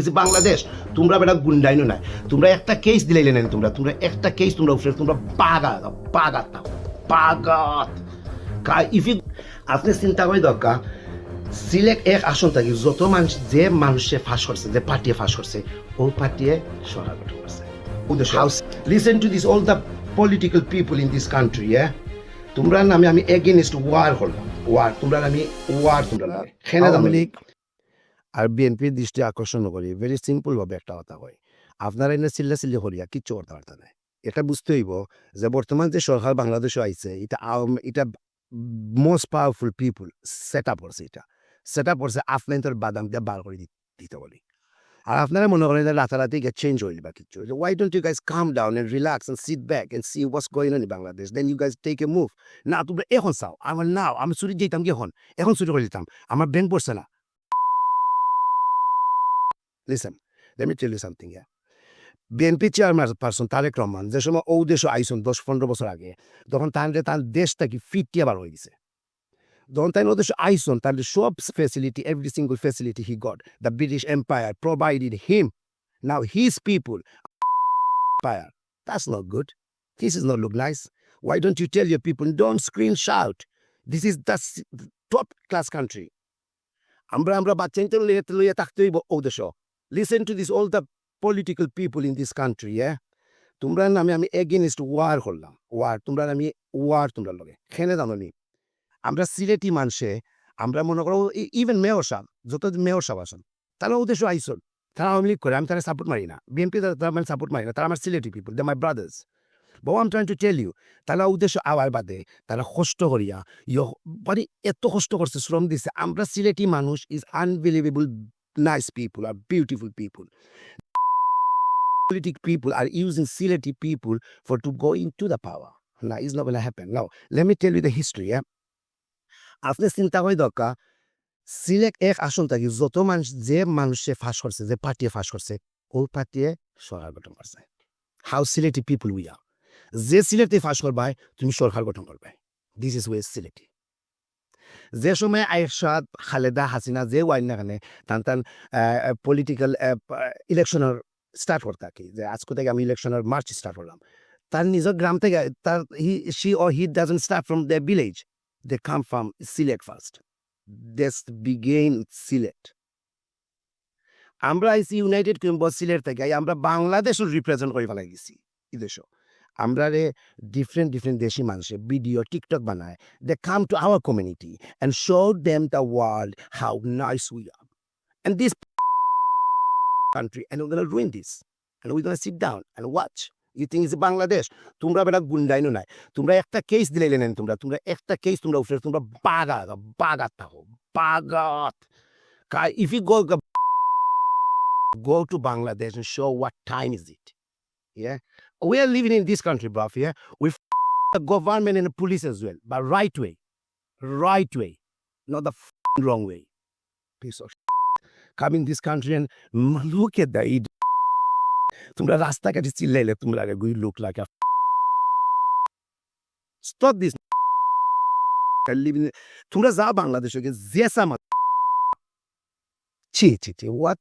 Is Bangladesh তোমরা বেটা গুন্ডাইনো নাই। তোমরা একটা কেস দিলাইলে না তোমরা। তোমরা একটা কেস তোমরা উঠলে তোমরা বাগাত বাগাত বাগাত। ইফ ইউ আপনি চিন্তা করে দরকার সিলেক্ট এক আসন থাকি যত মানুষ যে মানুষে ফাঁস করছে যে পার্টিয়ে ফাঁস করছে ও পার্টিয়ে সরকার গঠন করছে। House listen to this all the political people in this country হ্যাঁ তোমরা নামে আমি এগেনস্ট ওয়ার করলাম। ওয়ার তোমরা আমি ওয়ার তোমরা নামে খেলে দাম লীগ। আর বিএনপির দৃষ্টি আকর্ষণ করি। ভেরি সিম্পল ভাবে একটা কথা কই। আপনারা এনে চিল্লা চিল্লি করিয়া কিচ্ছু করতে পারতেন না। এটা বুঝতে হইব যে বর্তমান যে সরকার বাংলাদেশে আইছে, এটা এটা most powerful people set up করছে এটা। সেট আপ করছে আপনার তোর বাদাম দিয়ে বার করে দিতে বলি। আর আপনারা মনে করেন রাতারাতি গিয়ে চেঞ্জ হইল বা কিছু why don't you guys come down and relax and sit back and see what's going on in Bangladesh then you guys take a move না, তোমরা এখন চাও। আমার নাও আমি চুরি যেতাম কি এখন? এখন চুরি করে দিতাম। আমার ব্যাংক পড়ছে না। Listen, let me tell you something here. BNP chairman person Tarek Rahman যে সময় ও দেশ আইসন দশ পনেরো বছর আগে তখন তাহলে তার দেশটা কি ফিটিয়া বার হয়ে গেছে যখন তাই ওদেশ আইসন তাহলে সব facility every single facility he got the British empire provided him now his people empire. That's not good. This is not look nice. Why don't you tell your people, don't scream, shout. This is the s- top class country. আমরা আমরা বাচ্চা লইয়া লইয়া থাকতে হইব ও দেশ listen to this all the political people in this country হ্যাঁ তোমরা নামে আমি এগেনস্ট ওয়ার করলাম। ওয়ার তোমরা আমি ওয়ার তোমরা লগে। খেনে জানি আমরা সিলেটি মানুষে, আমরা মনে করো ইভেন মেয়র সাহেব, যত মেয়র সাহেব আসেন তারা উদ্দেশ্য আইসন। তারা আওয়ামী লীগ করে, আমি তারা সাপোর্ট মারি না। বিএনপি তারা মানে সাপোর্ট মারি না, তারা আমার Sylheti people they my brothers বউ I'm trying to tell you তারা উদ্দেশ্য আওয়ার বাদে, তারা কষ্ট করিয়া, ইয় মানে এত কষ্ট করছে, শ্রম দিছে। আমরা সিলেটি মানুষ is unbelievable nice people R beautiful people politic people are using Sileti people for to go into the power. Now, it's not going to happen. Now, let me tell you the history, yeah? আপনি চিন্তা করে দরকার select এক আসন থাকি যত মানুষ যে মানুষে ফাঁস করছে যে পার্টিয়ে ফাঁস করছে ওই পার্টিয়ে সরকার গঠন করছে how Sylheti people we are যে সিলেটে ফাঁস করবাই তুমি সরকার গঠন করবে দিস ইজ ওয়ে সিলেটি যে সময় আয়সাদ খালেদা হাসিনা যে ওয়াইন না কানে, তান তান পলিটিক্যাল ইলেকশনের স্টার্ট করতে কি, যে আজকে থেকে আমি ইলেকশনের মার্চ স্টার্ট করলাম। তার নিজের গ্রাম থেকে, তার he she or he doesn't start from the village they come from Sylhet first this begin Sylhet আমরা আইসি ইউনাইটেড কিংবা সিলেট থেকে, আমরা বাংলাদেশও রিপ্রেজেন্ট করে ফেলাই গেছি এই দেশ আমরা রে ডিফারেন্ট ডিফারেন্ট দেশি মানুষে ভিডিও টিকটক বানায় they come to our community and show them the world how nice we are and this to ruin this. And we're going to sit down and watch. You think it's Bangladesh? তোমরা বেটা গুন্ডাইনো নাই তোমরা একটা case দিলাইলে নেন তোমরা তোমরা একটা case তোমরা উঠলে, তোমরা বাগাত বাগাত থাকো বাগাত if you go to Bangladesh and show what time is it. Yeah, we are living in this country, bruv. Yeah, with the government and the police as well, but right way, right way, not the wrong way. Piece of come in this country and mm, look at the idiot. তোমরা রাস্তাঘাটে চিল্লাইলে তোমরা guy look like a stop this living তোমরা যা বাংলাদেশে গিয়ে জেসা মত ছি ছি ছি হোয়াট